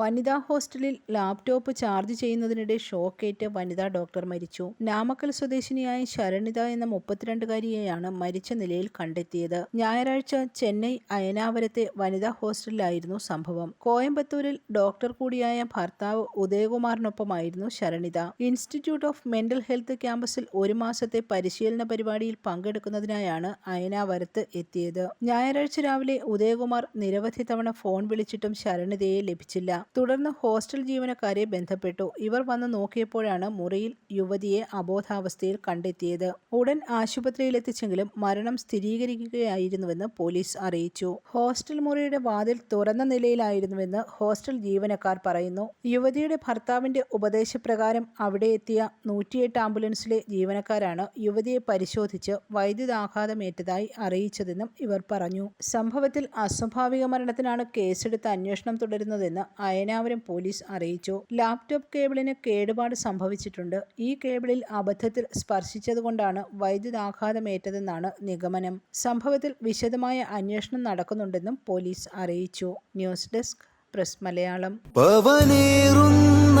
വനിതാ ഹോസ്റ്റലിൽ laptop charge ചെയ്യുന്നതിനിടെ ഷോക്കേറ്റ് വനിതാ ഡോക്ടർ മരിച്ചു. നാമക്കൽ സ്വദേശിനിയായ ശരണിത എന്ന മുപ്പത്തിരണ്ടുകാരിയെയാണ് മരിച്ച നിലയിൽ കണ്ടെത്തിയത്. ഞായറാഴ്ച ചെന്നൈ അയനാവരത്തെ വനിതാ ഹോസ്റ്റലിലായിരുന്നു സംഭവം. കോയമ്പത്തൂരിൽ ഡോക്ടർ കൂടിയായ ഭർത്താവ് ഉദയകുമാറിനൊപ്പമായിരുന്നു Saranitha. Institute of mental health ക്യാമ്പസിൽ ഒരു മാസത്തെ പരിശീലന പരിപാടിയിൽ പങ്കെടുക്കുന്നതിനായാണ് അയനാവരത്ത് എത്തിയത്. ഞായറാഴ്ച രാവിലെ ഉദയകുമാർ നിരവധി തവണ ഫോൺ വിളിച്ചിട്ടും ശരണിതയെ ലഭിച്ചില്ല. തുടർന്ന് ഹോസ്റ്റൽ ജീവനക്കാരെ ബന്ധപ്പെട്ടു. ഇവർ വന്ന് നോക്കിയപ്പോഴാണ് മുറിയിൽ യുവതിയെ അബോധാവസ്ഥയിൽ കണ്ടെത്തിയത്. ഉടൻ ആശുപത്രിയിലെത്തിച്ചെങ്കിലും മരണം സ്ഥിരീകരിക്കുകയായിരുന്നുവെന്ന് പോലീസ് അറിയിച്ചു. ഹോസ്റ്റൽ മുറിയുടെ വാതിൽ തുറന്ന നിലയിലായിരുന്നുവെന്ന് ഹോസ്റ്റൽ ജീവനക്കാർ പറയുന്നു. യുവതിയുടെ ഭർത്താവിന്റെ ഉപദേശപ്രകാരം അവിടെ എത്തിയ നൂറ്റിയെട്ട് ആംബുലൻസിലെ ജീവനക്കാരാണ് യുവതിയെ പരിശോധിച്ച് വൈദ്യുതാഘാതമേറ്റതായി അറിയിച്ചതെന്നും ഇവർ പറഞ്ഞു. സംഭവത്തിൽ അസ്വാഭാവിക മരണത്തിനാണ് കേസെടുത്ത് അന്വേഷണം തുടരുന്നതെന്ന് അയനാവരം പോലീസ് അറിയിച്ചു. ലാപ്ടോപ്പ് കേബിളിന് കേടുപാട് സംഭവിച്ചിട്ടുണ്ട്. ഈ കേബിളിൽ അബദ്ധത്തിൽ സ്പർശിച്ചതുകൊണ്ടാണ് വൈദ്യുതാഘാതമേറ്റതെന്നാണ് നിഗമനം. സംഭവത്തിൽ വിശദമായ അന്വേഷണം നടക്കുന്നുണ്ടെന്നും പോലീസ് അറിയിച്ചു. News desk press Malayalam. പവനേറുന്ന